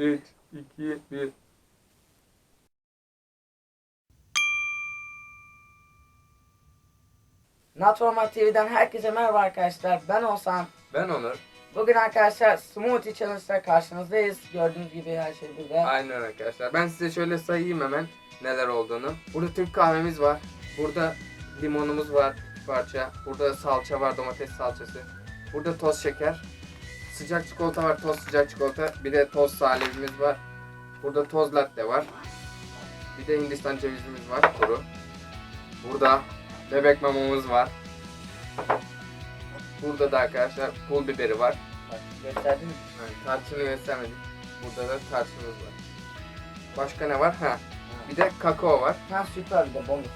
3, 2, 1. Natformal TV'den herkese merhaba arkadaşlar. Ben Oğuzhan. Ben Onur. Bugün arkadaşlar Smoothie Challenge'da karşınızdayız. Gördüğünüz gibi her şey burada. Aynen arkadaşlar. Ben size şöyle sayayım hemen neler olduğunu. Burada Türk kahvemiz var. Burada limonumuz var parça. Burada salça var, domates salçası. Burada toz şeker. Sıcak çikolata var, toz sıcak çikolata. Bir de toz salebimiz var. Burada toz latte var. Bir de Hindistan cevizimiz var, kuru. Burada bebek mamamız var. Burada da arkadaşlar pul biberi var. Gösterdin mi? Yani tarçını göstermedik. Burada da tarçınımız var. Başka ne var? Ha. Bir de kakao var. Ha süper bir de bonus.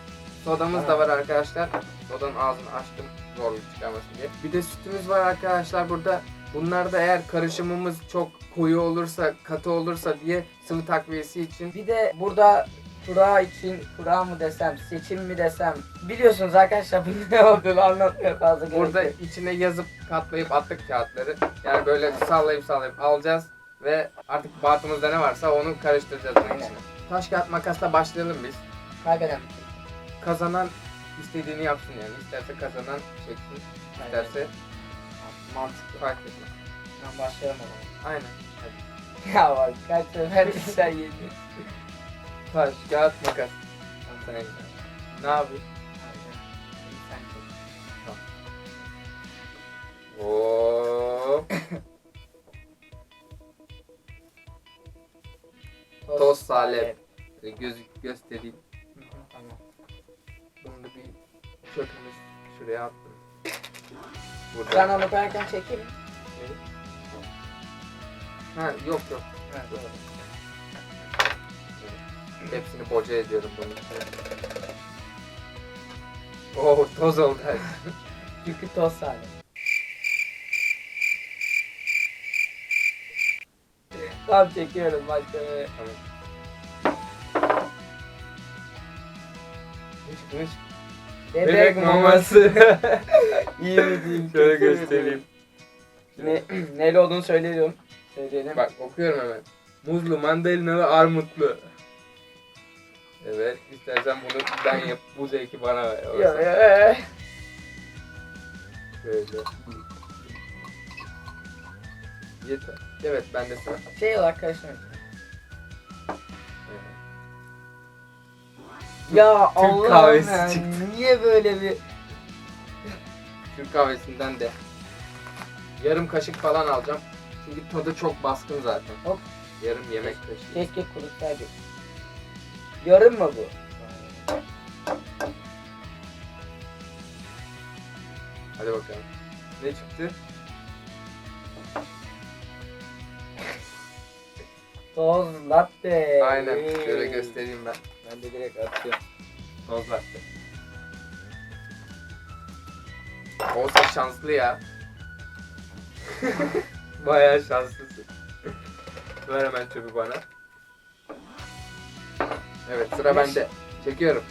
Sodamız da var arkadaşlar. Sodanın ağzını açtım zorluk çıkarmasın diye. Bir de sütümüz var arkadaşlar burada. Bunlar da eğer karışımımız çok koyu olursa, katı olursa diye sıvı takviyesi için. Bir de burada kura için, kura mı desem, seçim mi desem. Biliyorsunuz arkadaşlar bunun ne olduğunu anlatmaya fazla gerek Burada yok. içine yazıp katlayıp attık kağıtları. Yani böyle sallayıp sallayıp alacağız. Ve artık batımızda ne varsa onu karıştıracağız bunun içine. Taş kağıt makasla başlayalım biz. Kaybeden. Kazanan istediğini yapsın yani. İsterse kazanan çeksin, isterse Mantıklı. fark etmez. Ben başlayalım o zaman. Aynen. Hadi. Ya bak kaç sefer sen yedin. Taş, kağıt, makas. Sen eline. Ne yapıyorsun? Sen çek. Oo. Toz salep. Göz göstereyim. Hı hı, Tamam. Bunu da bir çöpümüz şuraya attım. Burada. Ben onu koyarken çekeyim. Ha yok yok. Evet. Hepsini boca ediyorum bunun içine. Oo toz oldu her. Çünkü toz salep. Tamam çekiyorum bir. Tamam. Ne çıkmış? Bebek, maması. İyi mi diyeyim? Şöyle göstereyim. Ne, neyle olduğunu söyleyelim. Söyleyelim. Bak okuyorum hemen. Muzlu, mandalinalı, armutlu. Evet, istersen bunu ben yap, bu zevki bana ver. Ya, ya, ya. Şöyle. Yeter. Evet, bende sıra. Şey olarak. Ya Türk Allah'ım kahvesi ya, çıktı. niye böyle bir... Türk kahvesinden de yarım kaşık falan alacağım. Çünkü tadı çok baskın zaten. Hop. Yarım yemek kaşığı. Keşke kurutsaydık. Yarım mı bu? Hadi bakalım. Ne çıktı? Toz latte. Aynen. Şöyle göstereyim ben. Ben de direkt atıyorum. Toz latte. Olsa şanslı ya. Bayağı şanslısın. Ver hemen çöpü bana. Evet sıra bende. Çekiyorum.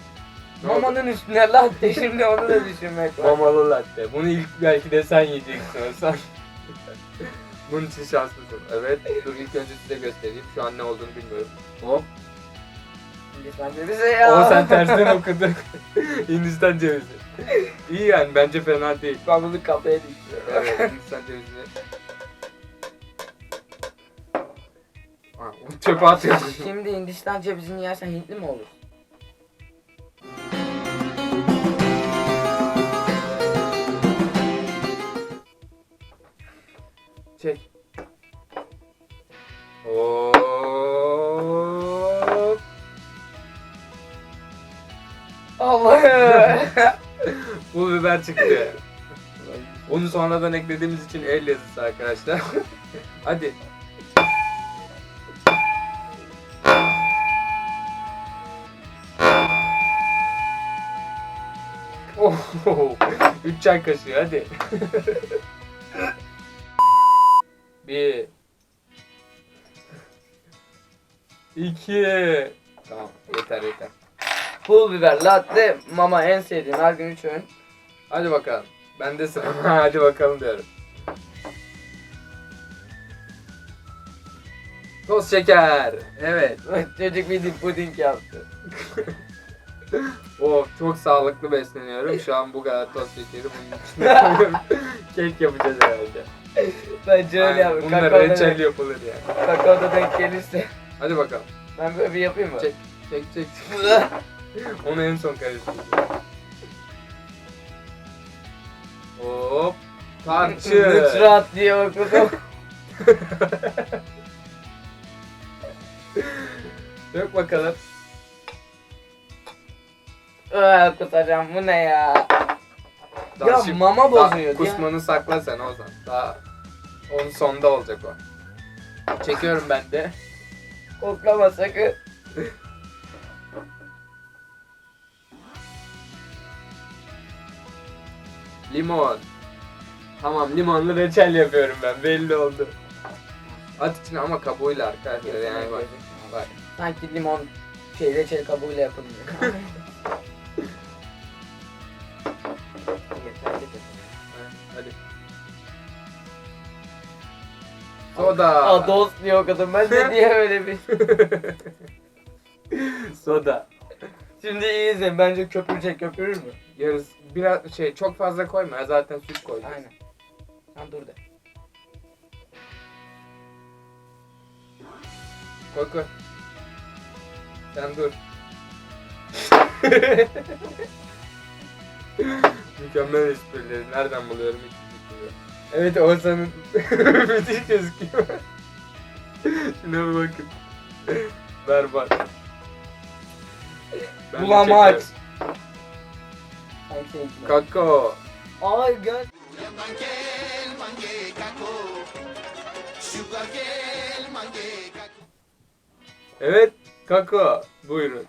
Ne oldu? Mamanın üstüne latte şimdi onu da düşünmek var. Mamalı latte. Bunu ilk belki de sen yiyeceksin olsan. Bunun için şanslısın. Evet. Dur ilk önce size göstereyim. Şu an ne olduğunu bilmiyorum. Hop. De bize ya. O sen tersten okudun. Hindistan cevizi. İyi yani bence fena değil. Ben bunu kafaya dikiyorum. Evet Hindistan cevizini. Çöpe atıyorsun. Şimdi Hindistan cevizini yersen Hintli mi olur? Çek. Hop. Allah'ım. Pul biber çıktı. Onu sonradan eklediğimiz için el yazısı arkadaşlar. Hadi. Oh, 3 çay kaşığı hadi. Bir. İki. Tamam yeter yeter. Pul biber, latte, mama en sevdiğim her gün üç öğün. Hadi bakalım. Ben de sıra. Hadi bakalım diyorum. Toz şeker. Evet. Çocuk bildiğin puding yaptı. Oh çok sağlıklı besleniyorum. Şu an bu kadar toz şekeri bunun içine koyuyorum. Kek yapacağız herhalde. Bence öyle yap. Bunlar Kakaoda, reçel denk, yapılır yani. kakaoda denk gelirse. Hadi bakalım. Ben böyle bir yapayım mı? Çek. Çek çek. Onu en son karıştıracağız. Hop. Tarçın. Üç rahat diye okudum. Dök bakalım. Aa, kusacağım bu ne ya? Daha ya şimdi- mama daha bozuyor. Kusmanı sakla sen o zaman. Daha onun sonda olacak o. Çekiyorum ben de. Koklama sakın. Limon. Tamam limonlu reçel yapıyorum ben belli oldu. At içine ama kabuğuyla arkadaşlar yani bak. Bak. Sanki limon şey reçel kabuğuyla yapılıyor. Soda. Aa dost diye okudum ben de diye öyle bir. Soda. Şimdi iyi izleyin bence köpürecek köpürür mü? Yarısı biraz şey çok fazla koyma zaten süt koyacağız. Aynen. Sen dur de. Koy koy. Sen dur. Mükemmel esprileri nereden buluyorum hiç bilmiyorum. Evet Oğuzhan'ın müthiş gözüküyor. Şuna bir bakın. Berbat. Ben de Bulamaç. Sanki. Kakao. Ay gel. Evet kakao. Buyurun.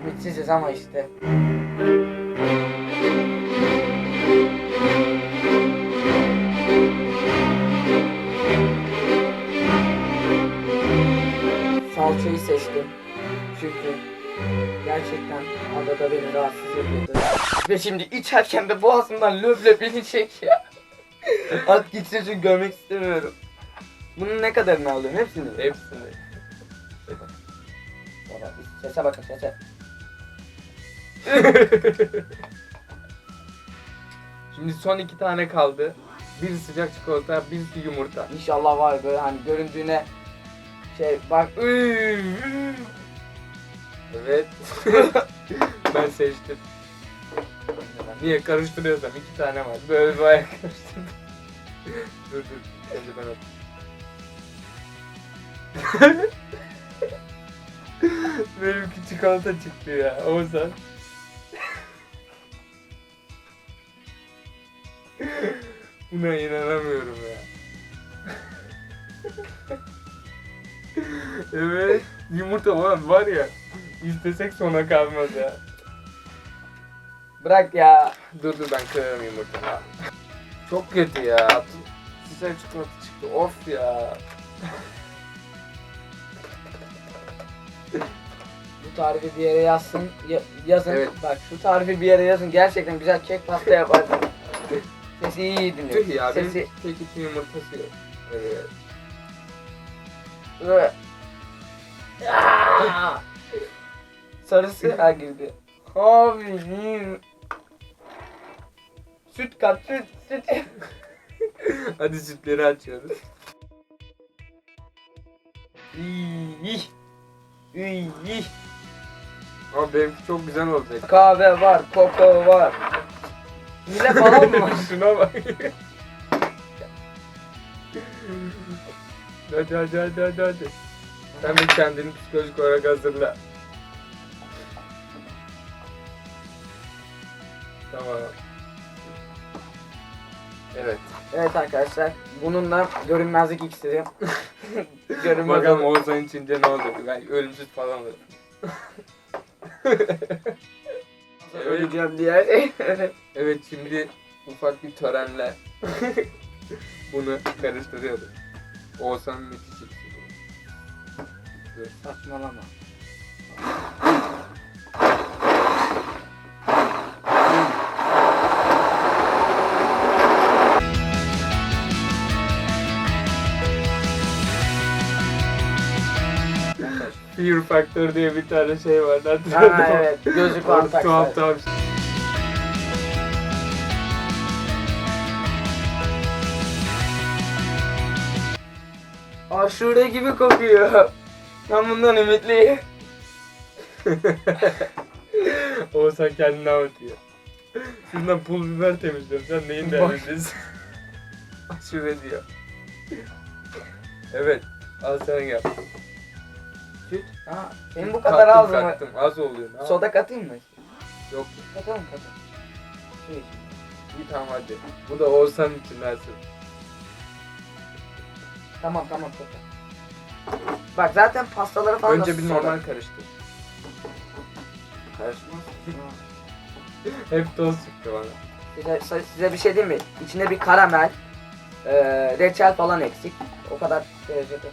Ümitsiziz ama işte. Ve şimdi içerken de boğazımdan löp inecek ya. At gitsin çünkü görmek istemiyorum. Bunun ne kadarını alıyorum? Hepsini mi? Hepsini. Baba, Sese bakın sese. Şimdi son iki tane kaldı. Bir sıcak çikolata, birisi yumurta. İnşallah var böyle hani göründüğüne şey bak Evet. ben seçtim. Niye karıştırıyorsam iki tane var. Böyle bir ayak karıştırdım. dur dur. Önce ben atayım. Benimki çikolata çıktı ya. Oğuzhan. Buna inanamıyorum ya. evet. Yumurta falan var ya. İstesek sona kalmaz ya. Bırak ya. Dur dur ben kırarım yumurtayı. Çok kötü ya. Sıcak çikolata çıktı. Of ya. Bu tarifi bir yere yazsın ya- yazın. Evet. Bak şu tarifi bir yere yazın. Gerçekten güzel kek pasta yaparsın. Sesi iyi dinliyor. Tüh ya benim Sesi tek iki yumurtası yok. Evet. Böyle- Aa! Sarısı ha girdi. Abi. Süt kat süt süt. Hadi sütleri açıyoruz. İyi. İyi. Ama benimki çok güzel olacak. Kahve var, koko var. Hile falan mı var? Şuna bak. hadi hadi hadi hadi hadi. Sen de kendini psikolojik olarak hazırla. Tamam. Evet. Evet arkadaşlar, bununla görünmezlik iksiri. Görünmez Bakalım olur. İçince ne olacak? Ben ölümsüz falan olurum. evet. Öleceğim diye. Evet şimdi ufak bir törenle bunu karıştırıyorum. Oğuzhan'ın müthiş iksiri. Saçmalama. Fear Factor diye bir tane şey var. Ha evet gözlük var tuhaf tuhaf. Aşure gibi kokuyor. Ben bundan ümitliyim. Oğuzhan kendini avutuyor. Şuradan pul biber temizliyorum. Sen neyin derdindesin? Aşure diyor. Evet. Al sana gel. Ha, senin bu kadar az mı? kattım. Az oluyor. Ne Soda katayım mı? Yok. Katalım katalım. İçin. İyi tamam hadi. Bu da Oğuzhan için dersin. Tamam tamam katal. Bak zaten pastaları falan da Önce bir soda. normal karıştır. Karışmaz. Hep toz çıktı bana. size, size bir şey diyeyim mi? İçinde bir karamel, eee reçel falan eksik. O kadar derecede.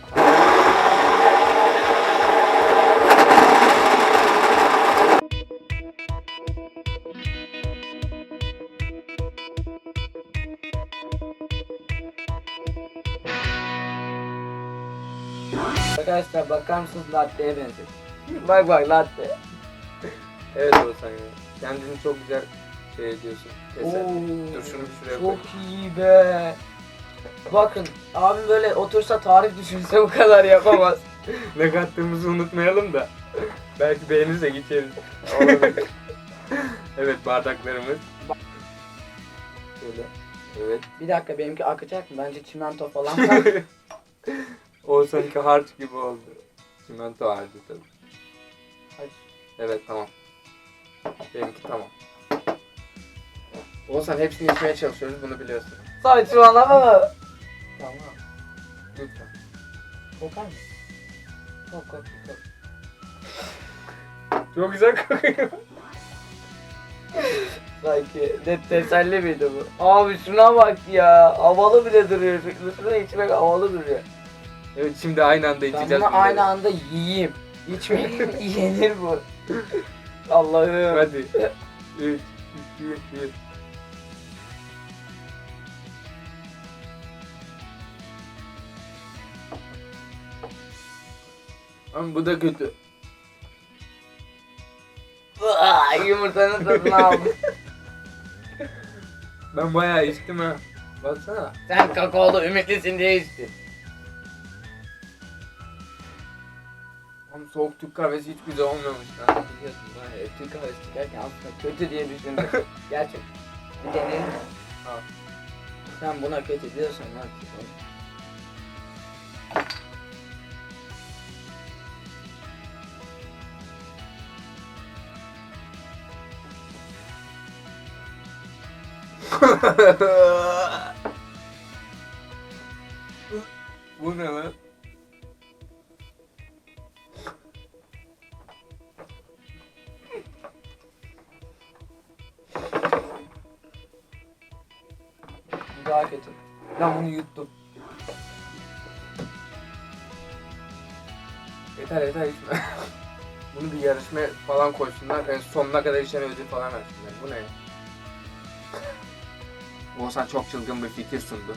Arkadaşlar bakar mısınız latte'ye benziyor. bak bak latte. Evet Oğuzhan ya. Kendini çok güzel şey ediyorsun. Keser. Oo, Dur şunu bir şuraya Çok koy. iyi be. Bakın abim böyle otursa tarif düşünse bu kadar yapamaz. Ne kattığımızı unutmayalım da. Belki beğenirse geçeriz. evet bardaklarımız. Şöyle. Evet. bir dakika benimki akacak mı? Bence çimento falan var. Oğuzhan'ınki harç gibi oldu. Çimento harcı tabii. Hayır. Evet tamam. Benimki tamam. Oğuzhan hepsini içmeye çalışıyoruz bunu biliyorsun. Saçmalama. Tamam. Lütfen. Kokar mı? Kok kok kok. Çok güzel kokuyor. Sanki de teselli miydi bu? Abi şuna bak ya. Havalı bile duruyor. Şunu içmek havalı duruyor. Evet şimdi aynı anda Ben içeceğiz. bunu bunları. aynı anda yiyeyim. İçmeyeyim yenir bu. Allah'ım. Hadi. 3, 2, 1. Ama bu da kötü. Yumurtanın tadını aldım. Ben bayağı içtim ha. Baksana. Sen kakaolu ümitlisin diye içtin. Ama soğuk Türk kahvesi hiç güzel olmamış lan. Biliyorsun ben Türk kahvesi çıkarken aslında kötü diye düşündüm. Gerçek. Bir deneyelim mi? Al. Sen buna kötü diyorsan yapayım? bu ne lan? Daha kötü. Ben bunu yuttum. Yeter yeter içme. Bunu bir yarışma falan koysunlar. En sonuna kadar içen ödül falan versinler. Bu ne ya? Oğuzhan çok çılgın bir fikir sundu.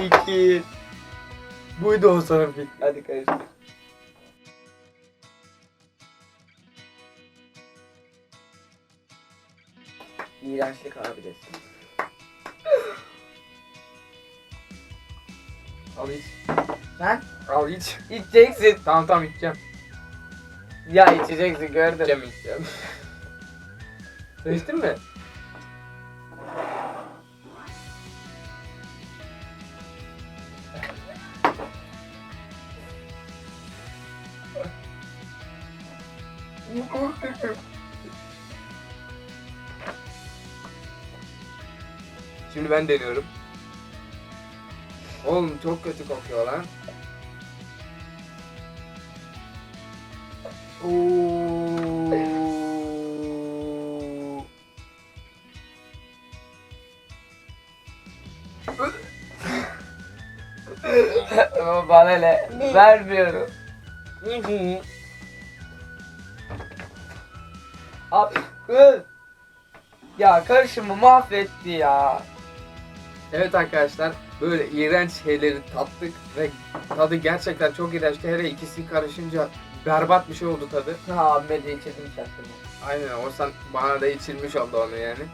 İki. Buydu Oğuzhan'ın fikri. Hadi karıştır. İğrençlik abidesin. Al iç. Sen Al iç. içeceksin. Tamam tamam içeceğim. Ya içeceksin gördüm. İçeceğim içeceğim. Sen içtin mi? Ben deniyorum. Oğlum çok kötü kokuyor lan. Oo. Bana ne? Vermiyorum. Abi. Ya karışımı mahvetti ya. Evet arkadaşlar böyle iğrenç şeyleri tattık ve tadı gerçekten çok iğrençti. Hele ikisi karışınca berbat bir şey oldu tadı. Ha abime de içirdim şaşkını. Aynen o sen bana da içilmiş oldu onu yani.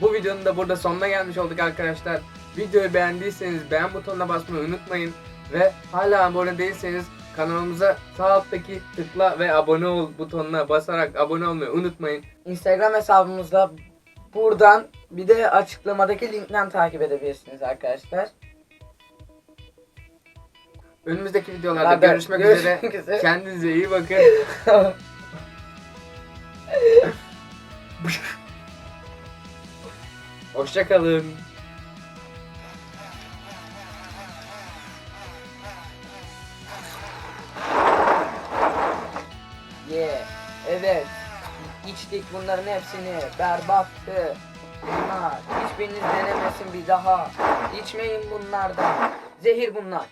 Bu videonun da burada sonuna gelmiş olduk arkadaşlar. Videoyu beğendiyseniz beğen butonuna basmayı unutmayın. Ve hala abone değilseniz kanalımıza sağ alttaki tıkla ve abone ol butonuna basarak abone olmayı unutmayın. Instagram hesabımızda buradan bir de açıklamadaki linkten takip edebilirsiniz arkadaşlar. Önümüzdeki videolarda Hadi, görüşmek, görüşmek üzere. üzere. Kendinize iyi bakın. Hoşçakalın. İçtik bunların hepsini. Berbattı. Bunlar. Hiçbiriniz denemesin bir daha. İçmeyin bunlardan. Zehir bunlar.